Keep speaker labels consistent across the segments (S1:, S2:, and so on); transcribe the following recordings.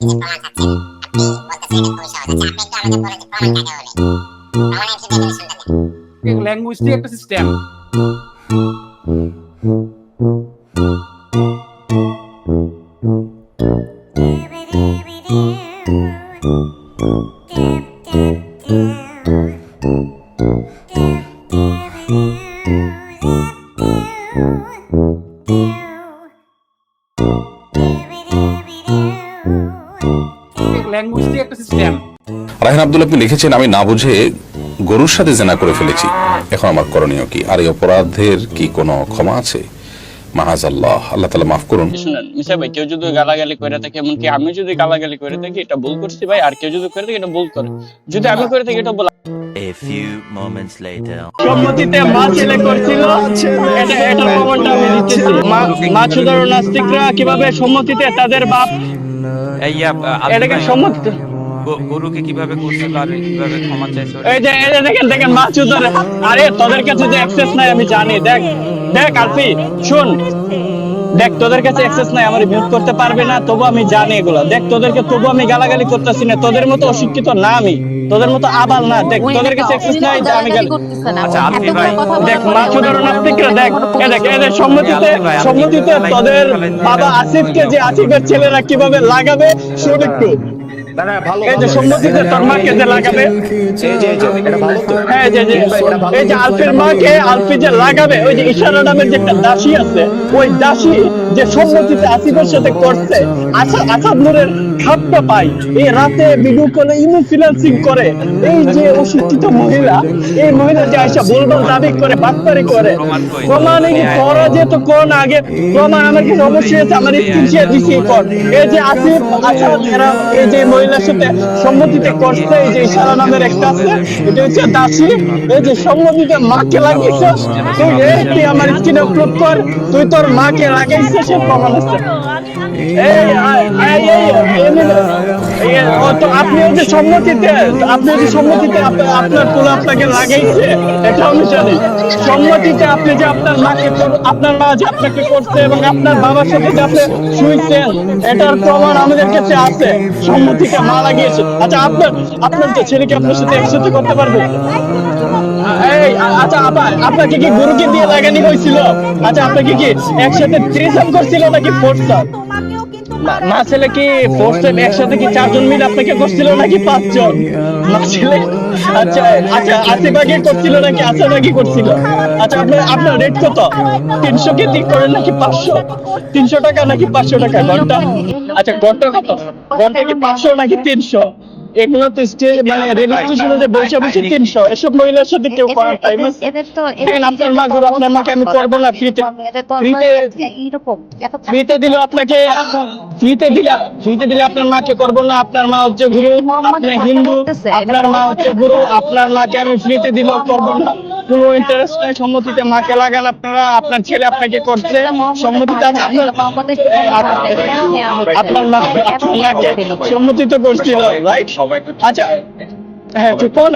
S1: কিছু প্রমাণ থাকছে আপনি বলতেছেন এটা খুবই সহজ আচ্ছা আপনি একটু আমাকে বলেন যে প্রমাণ কাকে বলে প্রমাণের যে ডেফিনিশনটা দেন
S2: ল্যাঙ্গুয়েজটি একটা সিস্টেম ল্যাঙ্গুয়েজটি একটা সিস্টেম
S3: রাহিন আব্দুল আপনি লিখেছেন আমি না বুঝে গরুর সাথে জেনা করে ফেলেছি। এখন আমার করণীয় কি? আর এই অপরাধের কি কোনো ক্ষমা আছে? মাহাজ আল্লাহ আল্লাহ তালা মাফ করুন।
S4: শুনেন মিশা ভাই কেউ যদি গালাগালি করে থাকে এমনকি আমি যদি গালাগালি করে থাকি এটা ভুল করছি ভাই আর কেউ যদি করে থাকে এটা ভুল করে। যদি আমি করে থাকি এটা ভুল।
S5: A few moments later.
S4: সম্মতিতে মা ছেলে করছিল। এটা এটা প্রমাণটা আমি দিতেছি মা মা সুদার নাস্তিকরা কীভাবে সম্মতিতে তাদের বাপ এটাকে
S6: গরুকে কীভাবে করছিল আর কীভাবে ক্ষমা চাইছে
S4: এই যে এই যে দেখেন দেখেন মা সুদার আরে তোদের কাছে যে অ্যাক্সেস নাই আমি জানি। দেখ দেখ আলফি শুন। দেখ তোদের কাছে অ্যাক্সেস নাই আমার মিউট করতে পারবে না তবু আমি জানি এগুলো। দেখ তোদেরকে তবু আমি গালাগালি করতেছি না তোদের মতো অশিক্ষিত না আমি। তোদের মতো আবাল না। দেখ তোদের কাছে অ্যাক্সেস নাই যে আমি গালি
S6: আচ্ছা, আলফি ভাই,
S4: দেখ মা সুদার নাস্তিকরা দেখ এ দেখ এ দেখ সম্মতিতে সম্মতিতে তোদের বাবা আসিফকে যে আসিফের ছেলেরা কীভাবে লাগাবে শুন একটু এই যে সম্মতিতে তোর মাকে যে লাগাবে। হ্যাঁ যে যে এই যে আলফির মাকে আলফি যে লাগাবে ওই যে ইশারা নামের যে একটা দাসী আছে ওই দাসী যে সম্মতিতে আসিফের সাথে করছে আচ্ছা আসাদ নূরের খাপটা পাই এই রাতে ভিডিও কলে ইনফ্লুয়েন্সিং করে। এই যে অশিক্ষিত মহিলা এই মহিলা যে আইসা বলবল দাবি করে বাটপারি করে
S6: প্রমাণ?
S4: এই তোরা যে তো কোন আগে প্রমাণ আমার কাছে অবশ্যই আছে আমার স্ক্রিন শেয়ার দিছি কর এই যে আসিফ আসাদ এরা এই যে মহিলার সাথে সম্মতিতে করছে এই যে ইশারা নামের একটা আছে, এটা হচ্ছে দাসী। এই যে সম্মতিতে মাকে তুই তুই আমার আপলোড কর, তুই তোর মাকে সে প্রমাণ আছে আপনি যে সম্মতিতে, আপনি যে সম্মতিতে আপনার পোলা আপনাকে লাগাইছে এটা আমি জানি। সম্মতিতে আপনি যে আপনার মাকে আপনার মা যে আপনাকে করছে এবং আপনার বাবার সাথে যে আপনি শুইছেন, এটার প্রমাণ আমাদের কাছে আছে। সম্মতিতে মা লাগিয়েছে। আচ্ছা আপনার আপনার ছেলেকে আপনার সাথে একসাথে করতে পারবে? এই আচ্ছা আপা আপনাকে কি গুরুকে দিয়ে লাগানি হয়েছিল? আচ্ছা আপনাকে কি একসাথে ত্রিসাম করছিল নাকি ফোরসাম মা ছেলে কি ফোর্থ একসাথে কি চারজন মিলে আপনাকে করছিল নাকি পাঁচজন? না ছেলে আচ্ছা আচ্ছা আসিফাকে করছিল নাকি আসানাকি করছিল? আচ্ছা আপনার আপনার রেট কত? তিনশো কে ঠিক করেন নাকি পাঁচশো? তিনশো টাকা নাকি পাঁচশো টাকা ঘণ্টা? আচ্ছা ঘণ্টা কত? ঘণ্টা কি পাঁচশো নাকি তিনশো? এগুলো তো স্টেজ মানে রেল বসে বসে তিনশো এসব মহিলার সাথে কেউ করার টাইম আছে
S7: এদের তো
S4: দেখেন, আপনার মা আপনার মাকে আমি করব না ফ্রিতে ফ্রিতে দিলে আপনাকে ফ্রিতে দিলে ফ্রিতে দিলে আপনার মাকে করব না আপনার মা হচ্ছে গুরু আপনার হিন্দু আপনার মা হচ্ছে গুরু আপনার মাকে আমি ফ্রিতে দিলেও করব না। কোনো ইন্টারেস্ট নাই সম্মতিতে মাকে লাগান আপনারা আপনার ছেলে আপনাকে করছে সম্মতিতে আপনার আপনার মা তো করছিল রাইট আচ্ছা হ্যাঁ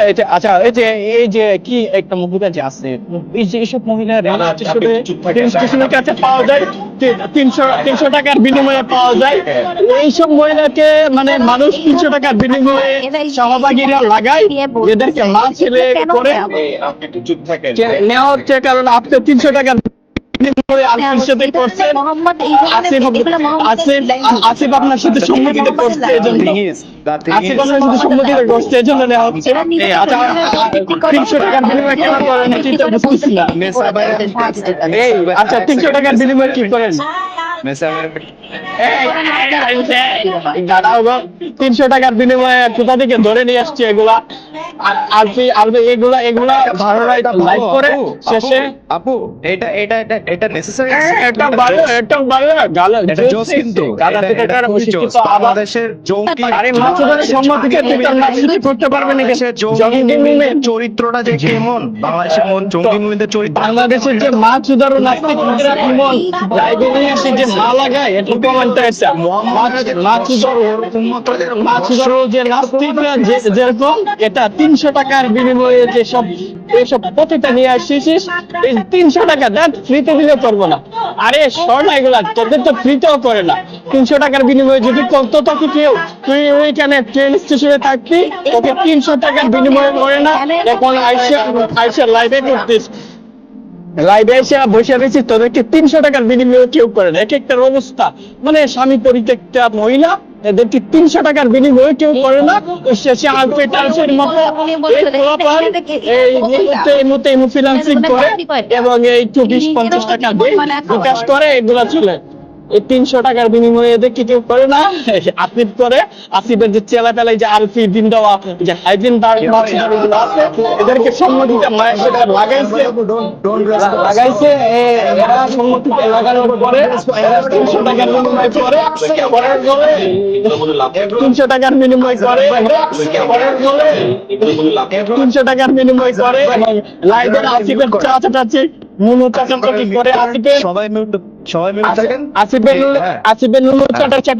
S4: এই যে আচ্ছা এই যে এই যে কি একটা মহিলা যে আছে এই যে এইসব মহিলা রেল স্টেশনের কাছে পাওয়া যায় তিনশো তিনশো টাকার বিনিময়ে পাওয়া যায়। এইসব মহিলাকে মানে মানুষ তিনশো টাকার বিনিময়ে সহভাগীরা লাগায় এদেরকে মা ছেলে করে যে নেওয়া হচ্ছে কারণ আপনি তিনশো টাকার আসিফ আপনার সাথে সম্মতিতে করছে আসিফ আপনার সাথে সম্মতিতে করছে নেওয়া হচ্ছে। আচ্ছা তিনশো টাকার বিনিময়ে কেন করেন এটি বুঝতেছি না? আচ্ছা তিনশো টাকার বিনিময়ে কি করেন? তিনশো টাকার বিনিময়ে কোথা থেকে ধরে নিয়ে আসছে এগুলা? আর আলফি আলফি এগুলা এগুলা ভাড়ায় লাইভ করে শেষে
S8: আপু এটা এটা এটা এটা নেসেসারি
S4: এটা ভালো এটা ভালো। গালা
S8: এটা জোস কিন্তু।
S4: গালা
S8: এটা-
S4: থেকে
S8: এটা
S4: তারা
S8: খুবই
S4: শিক্ষিত
S8: জোস। বাংলাদেশের জঙ্গি
S4: আরে মাছুদারের সম্মতিকে তুমি তার করতে পারবে না
S8: বাংলাদেশের জঙ্গি মুভমেন্ট চরিত্রটা যে কেমন? বাংলাদেশের মন- জঙ্গি মুভমেন্টের চরিত্র
S4: বাংলাদেশের যে মাছ উদাহরণ নাস্তিক ইন্দিরা লাইব্রেরি যে যে, যেরকম, এটা তিনশো টাকার বিনিময়ে যেসব এইসব নিয়ে আসছিস এই তিনশো টাকা দেখ ফ্রিতে দিলে না। আরে এগুলা, তোদের তো ফ্রিতেও করে না। তিনশো টাকার বিনিময়ে যদি করতো, তোকে কেউ, তুই ওইখানে ট্রেন স্টেশনে থাকতি, তোকে তিনশো টাকার বিনিময়ে করে না। এখন আইসা আইসা লাইভে করতিস। লাইভে এসে বসে রয়েছি তোদেরকে তিনশো টাকার বিনিময়ে কেউ করে না এক একটার অবস্থা মানে স্বামী পরিত্যক্তা মহিলা এদেরকে তিনশো টাকার বিনিময়ে কেউ করে না শেষে আলপে টালসের মতো এই পোলাপান এই ইনফ্লুয়েন্সিং করে এবং এই চব্বিশ পঞ্চাশ টাকা বিকাশ করে এগুলা চলে এই তিনশো টাকার বিনিময়ে এদেরকে কেউ করে না? আসিফ করে আসিফের যে চেলা পেলাই যে আলফি দিন দেওয়া যে হাইজিন এদেরকে সম্মতিতে মায়ের সাথে লাগাইছে। লাগাইছে এরা সম্মতিতে লাগানোর পরে তিনশো টাকার বিনিময় করে তিনশো টাকার বিনিময় করে তিনশো টাকার বিনিময় করে লাইভের আসিফের নুনু চাচাচাটি করে
S8: সবাই সবাই হ্যাঁ।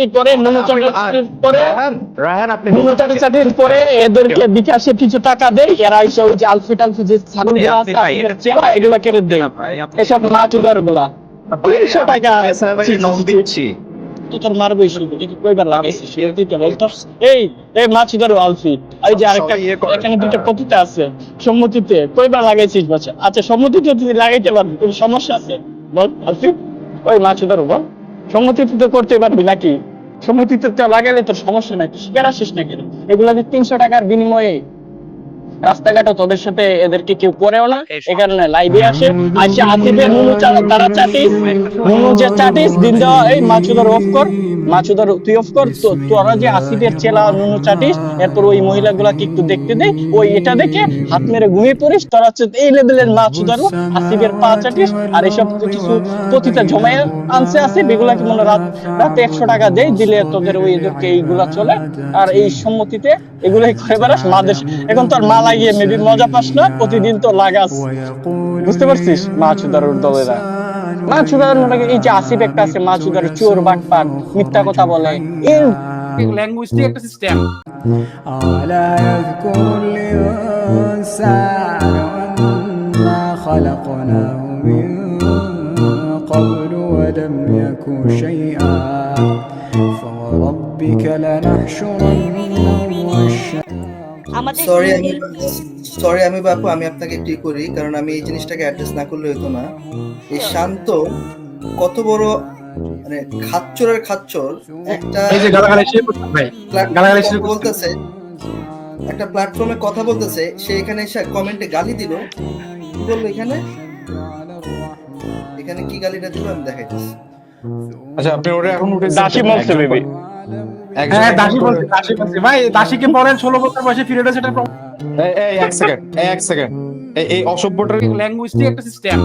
S4: করে করে
S8: রায়হান আপনি
S4: পরে এদেরকে বিকাশে কিছু টাকা দেয় এরা এসে ওই যে আলফি টালফি যে গুলা এগুলা দেয়।
S6: আপনি-
S4: এসব মাছুদারগুলা তিনশো টাকা
S8: দিচ্ছি।
S4: তুই তোর কইবার লাগাইছিস? এটা তুই তো বলতস? এই এই মাছুদার আলফি। এই যে আরেকটা
S8: ইয়ে।
S4: এখানে দুটো কপিতা আছে। সম্মতিতে কইবার লাগাইছিস বাচ্চা আচ্ছা সম্মতিতে তুই লাগাইতে পারবি কোনো সমস্যা আছে? বল আলফি। ওই মাছুদার বল। সম্মতিতে তো করতে পারবি নাকি? সম্মতিতে তো লাগাইলে তোর সমস্যা নাই শিকার আসিস না কেন এগুলা যে তিনশো টাকার বিনিময়ে রাস্তাঘাটে তোদের সাথে এদেরকে কেউ করেও না। এ কারণে লাইভে আসে। আসে আসিফের নুনু তারা চাটিস নুনু যে চাটিস দিন দেওয়া এই মাছুদার অফ কর। মাছুদার তুই অফ কর তোরা যে চেলা নুনু চাটিস, এরপর ওই মহিলাগুলাকে একটু দেখতে দে, ওই এটা দেখে হাত মেরে ঘুমিয়ে পড়িস, তোরা হচ্ছে এই লেভেলের মাছুদার আসিফের পা চাটিস, আর এসব কিছু জমায় আনছে এগুলাকে মনে রাত রাতে একশো টাকা দেয় দিলে তোদের ওই এদেরকে এইগুলা চলে। আর এই সম্মতিতে এগুলাই করে বেড়াস মা দেশ এখন তোর মা লাগিয়ে মেবি মজা পাস না, প্রতিদিন তো লাগাস। বুঝতে পারছিস? মা চুদার দলেরা। মা চুদার এই যে আসিফ একটা আছে মা চুদার চোর বাটপাট মিথ্যা কথা বলে এই
S2: ল্যাঙ্গুয়েজটি একটা সিস্টেম
S7: ألا يذكر الإنسان أنا خلقناه من قبل ولم يك شيئا فوربك لنحشرنهم
S9: আমাদের
S10: সরি আমি সরি আমি বাপু আমি আপনাকে একটু করি কারণ আমি এই জিনিসটাকে অ্যাড্রেস না করলে হতো না। এই শান্ত কত বড় মানে খাচ্চরের খাচ্চর একটা বলতেছে একটা প্ল্যাটফর্মে কথা বলতেছে সে এখানে এসে কমেন্টে গালি দিল। কি বলল এখানে? এখানে কি গালিটা দিল? আমি দেখাইতেছি
S8: আচ্ছা আপনি ওটা এখন উঠে
S4: দাসী বলছে বেবি
S2: হ্যাঁ দাসী বলছে দাসী বলছে। ভাই দাসীকে বলেন ষোলো বছর বয়সে ফিরে সেটা
S8: এই এক সেকেন্ড এক সেকেন্ড এই এই অসভ্যটার
S2: ল্যাঙ্গুয়েজটি একটা সিস্টেম